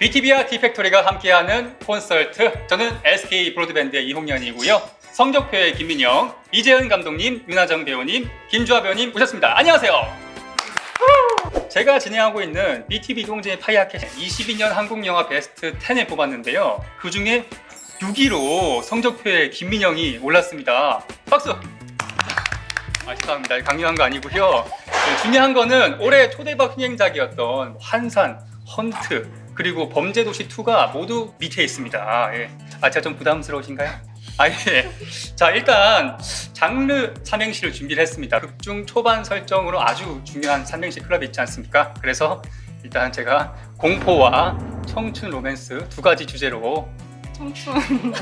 BTV와 T팩토리가 함께하는 콘서트. 저는 SK 브로드밴드의 이홍년이고요. 성적표의 김민영, 이재은 감독님, 윤하정 배우님, 김주아 배우님 오셨습니다. 안녕하세요. 제가 진행하고 있는 BTV 동진 파이아켓 22년 한국 영화 베스트 10에 뽑았는데요. 그 중에 6위로 성적표에 김민영이 올랐습니다. 박수! 아, 죄송합니다. 강요한 거 아니고요. 네, 중요한 거는 올해 초대박 흥행작이었던 한산, 헌트, 그리고 범죄도시 2가 모두 밑에 있습니다. 예. 아, 제가 좀 부담스러우신가요? 아, 예. 자, 일단 장르 삼행시를 준비를 했습니다. 극중 초반 설정으로 아주 중요한 삼행시 클럽이 있지 않습니까? 그래서 일단 제가 공포와 청춘 로맨스 두 가지 주제로 청춘.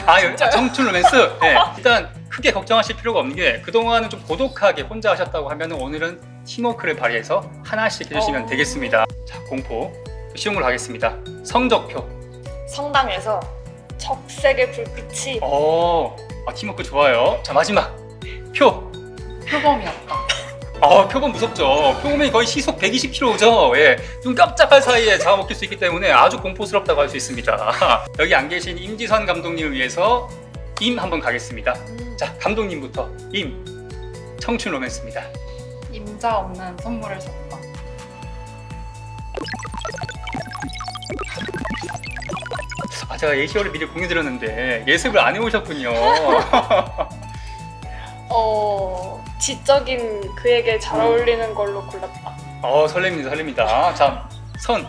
아, 여- 아, 청춘 로맨스? 네. 일단 크게 걱정하실 필요가 없는 게 그동안은 좀 고독하게 혼자 하셨다고 하면 오늘은 팀워크를 발휘해서 하나씩 해주시면 어. 되겠습니다. 자, 공포. 쉬운 걸로 하겠습니다. 성적표. 성당에서 적색의 불빛이 어, 아, 팀워크 좋아요. 자, 마지막. 표. 표범이었다. 아, 표본 무섭죠. 표본이 거의 시속 120km죠. 예. 눈 깜짝할 사이에 잡아먹힐 수 있기 때문에 아주 공포스럽다고 할 수 있습니다. 여기 안 계신 임지선 감독님을 위해서 임 한번 가겠습니다. 자, 감독님부터 임. 청춘 로맨스입니다. 임자 없는 선물을 샀다. 제가 예시어를 미리 공유 드렸는데 예습을 안 해오셨군요. 어 지적인 그에게 잘 어울리는 걸로 골랐다. 어, 설렙니다, 설렙니다. 자, 선.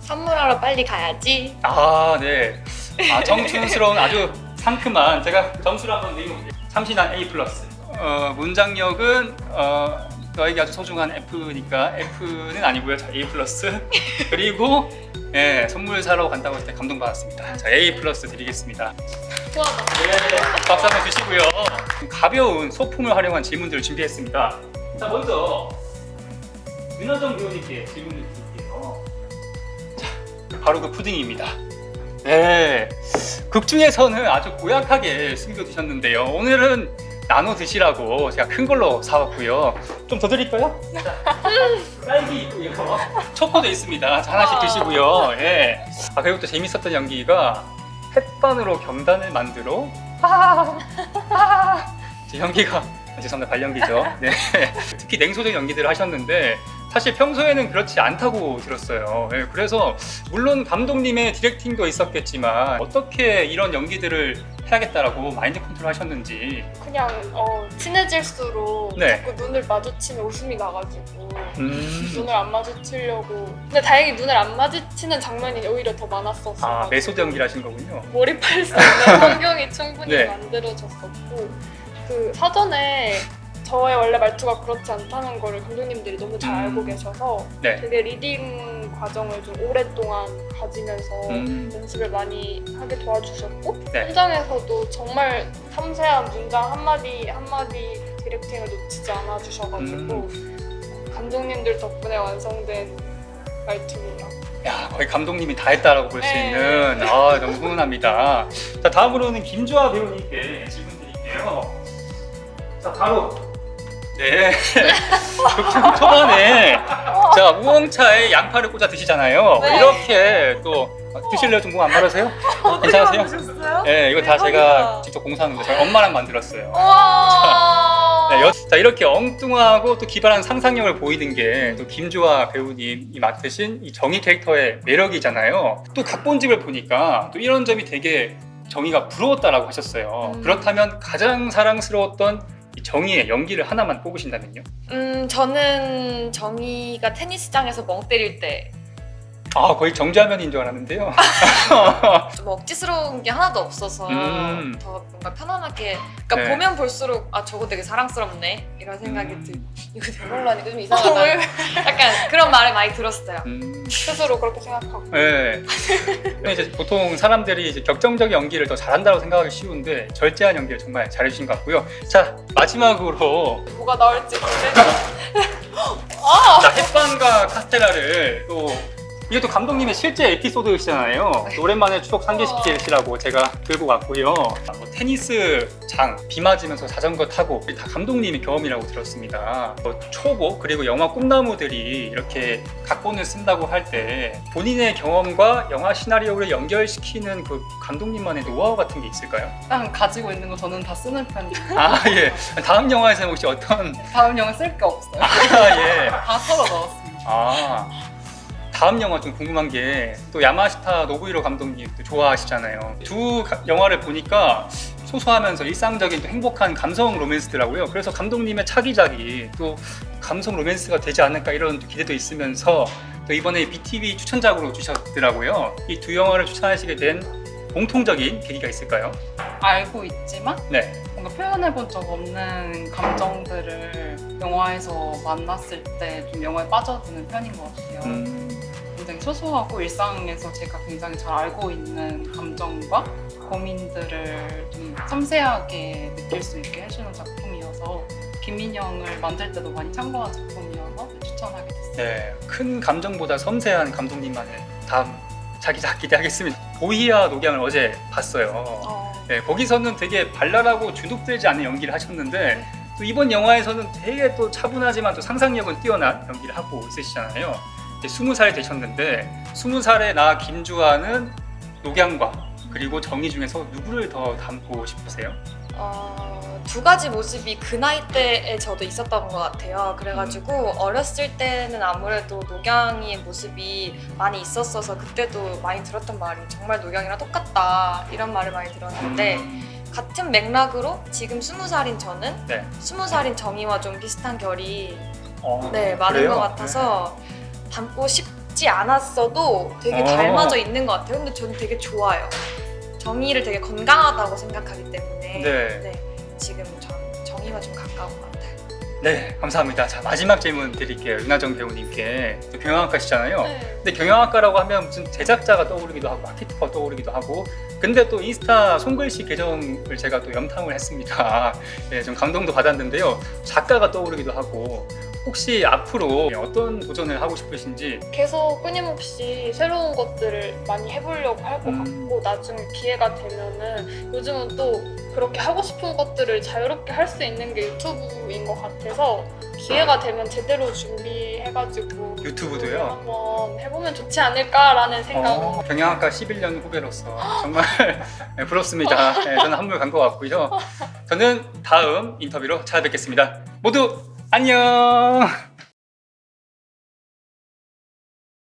선물하러 빨리 가야지. 아, 네. 아, 청춘스러운 아주 상큼한 제가 점수를 한번 내려볼게요. 참신한 A 플러스. 어, 문장력은 어, 너에게 아주 소중한 F니까 F는 아니고요. 자, A 플러스. 그리고 예, 선물 사러 간다고 했을 때 감동받았습니다. 자, A 플러스 드리겠습니다. 좋아다. 네, 박수 한번 주시고요. 가벼운 소품을 활용한 질문들을 준비했습니다. 자, 먼저 윤호정 배우님께 질문을 드릴게요. 자, 바로 그 푸딩입니다. 네, 극 중에서는 아주 고약하게 숨겨두셨는데요. 오늘은 나눠 드시라고 제가 큰 걸로 사왔고요. 좀 더 드릴까요? 자, 딸기 있고요. 초코도 있습니다. 자, 하나씩 와. 드시고요. 예. 아 그리고 또 재밌었던 연기가 햇반으로 경단을 만들어 제 연기가 아, 죄송합니다 발연기죠. 네. 특히 냉소적 연기들을 하셨는데 사실 평소에는 그렇지 않다고 들었어요. 예, 그래서 물론 감독님의 디렉팅도 있었겠지만 어떻게 이런 연기들을 해야겠다라고 마인드 컨트롤 하셨는지 그냥 어, 친해질수록 네. 자꾸 눈을 마주치면 웃음이 나가지고 음, 눈을 안 마주치려고. 근데 다행히 눈을 안 마주치는 장면이 오히려 더 많았었어. 아 메소드 연기를 하신 거군요. 몰입할 수 있는 환경이 충분히 네. 만들어졌었고 그 사전에 저의 원래 말투가 그렇지 않다는 거를 감독님들이 너무 잘 음. 알고 계셔서 네. 되게 리딩 과정을 좀 오랫동안 가지면서 음. 연습을 많이 하게 도와주셨고 네. 현장에서도 정말 섬세한 문장 한마디 한마디 디렉팅을 놓치지 않아 주셔가지고 음. 감독님들 덕분에 완성된 말투입니다. 야 거의 감독님이 다 했다라고 볼 수 네. 있는 아 너무 훈훈합니다. 자 다음으로는 김주아 배우님께 질문 드릴게요. 자 바로 네 극중 초반에 자 우엉차에 양파를 꽂아 드시잖아요. 네. 이렇게 또 어, 드실래요? 좀안 마르세요? 괜찮으세요? 보셨어요? 네 이거 다 제가 직접 공사하는 거 저희 엄마랑 만들었어요. 와. 네, 여- 자 이렇게 엉뚱하고 또 기발한 상상력을 보이는 게 또 김주아 배우님이 맡으신 이 정의 캐릭터의 매력이잖아요. 또 각본집을 보니까 또 이런 점이 되게 정의가 부러웠다라고 하셨어요. 음. 그렇다면 가장 사랑스러웠던 이 정의의 연기를 하나만 뽑으신다면요? 음, 저는 정희가 테니스장에서 멍 때릴 때 아 거의 정자면인 줄 알았는데요. 좀 억지스러운 게 하나도 없어서 음. 더 뭔가 편안하게 그러니까 네. 보면 볼수록 아 저거 되게 사랑스럽네 이런 생각이 음. 들 이거 대걸라니까 좀 이상하다 약간 그런 말을 많이 들었어요 음, 스스로 그렇게 생각하고 네. 근데 이제 보통 사람들이 이제 격정적 연기를 더 잘한다고 생각하기 쉬운데 절제한 연기를 정말 잘해주신 것 같고요. 자 마지막으로 뭐가 나올지 모르겠어. 자, 햇반과 카스테라를 또 이게 또 감독님의 실제 에피소드시잖아요. 오랜만에 추억 상기시키시라고 제가 들고 왔고요. 뭐 테니스 장 비 맞으면서 자전거 타고 다 감독님의 경험이라고 들었습니다. 뭐 초보 그리고 영화 꿈나무들이 이렇게 각본을 쓴다고 할 때 본인의 경험과 영화 시나리오를 연결시키는 그 감독님만의 노하우 같은 게 있을까요? 일단 가지고 있는 거 저는 다 쓰는 편이에요. 아 예. 다음 영화에서는 혹시 어떤 다음 영화 쓸 게 없어요. 아 예. 다 털어 넣었습니다. 아 다음 영화 좀 궁금한 게 또 야마시타 노부히로 감독님 또 좋아하시잖아요. 두 가- 영화를 보니까 소소하면서 일상적인 또 행복한 감성 로맨스더라고요. 그래서 감독님의 차기작이 또 감성 로맨스가 되지 않을까 이런 또 기대도 있으면서 또 이번에 BTV 추천작으로 주셨더라고요. 이 두 영화를 추천하시게 된 공통적인 계기가 있을까요? 알고 있지만 네. 뭔가 표현해 본 적 없는 감정들을 영화에서 만났을 때 좀 영화에 빠져드는 편인 것 같아요. 음, 굉장히 소소하고 일상에서 제가 굉장히 잘 알고 있는 감정과 고민들을 좀 섬세하게 느낄 수 있게 해주는 작품이어서 김민영을 만들 때도 많이 참고한 작품이어서 추천하게 됐어요. 네. 큰 감정보다 섬세한 감독님만의 다음 차기작 기대하겠습니다. 보히야 녹양을 어제 봤어요. 어, 네, 거기서는 되게 발랄하고 주눅들지 않은 연기를 하셨는데 또 이번 영화에서는 되게 또 차분하지만 또 상상력은 뛰어난 연기를 하고 있으시잖아요. 이제 20살 되셨는데 20살의 나 김주환은 녹양과 그리고 정의 중에서 누구를 더 닮고 싶으세요? 어, 두 가지 모습이 그 나이 때에 저도 있었던 것 같아요. 그래가지고 어렸을 때는 아무래도 녹양이의 모습이 많이 있었어서 그때도 많이 들었던 말이 정말 녹양이랑 똑같다 이런 말을 많이 들었는데 음, 같은 맥락으로 지금 스무 살인 저는 네. 스무 살인 정의와 좀 비슷한 결이 어, 네 많은 그래요? 것 같아서 닮고 싶지 않았어도 되게 어. 닮아져 있는 것 같아요. 근데 저는 되게 좋아요. 정의를 되게 건강하다고 생각하기 때문에 네. 지금 전 정의가 좀 가까운 것 같아요. 네, 감사합니다. 자 마지막 질문 드릴게요. 윤하정 배우님께 또 경영학과시잖아요. 네. 근데 경영학과라고 하면 무슨 제작자가 떠오르기도 하고 아키텍트가 떠오르기도 하고 근데 또 인스타 손글씨 계정을 제가 또 염탐을 했습니다. 네, 좀 감동도 받았는데요. 작가가 떠오르기도 하고 혹시 앞으로 어떤 도전을 하고 싶으신지 계속 끊임없이 새로운 것들을 많이 해보려고 할 것 음. 같고 나중에 기회가 되면은 요즘은 또 그렇게 하고 싶은 것들을 자유롭게 할 수 있는 게 유튜브인 것 같아서 기회가 되면 제대로 준비해가지고 유튜브도요? 한번 해보면 좋지 않을까라는 생각. 어, 경영학과 11년 후배로서 정말 네, 부럽습니다. 네, 저는 한물 간 것 같고요. 저는 다음 인터뷰로 찾아뵙겠습니다. 모두 안녕!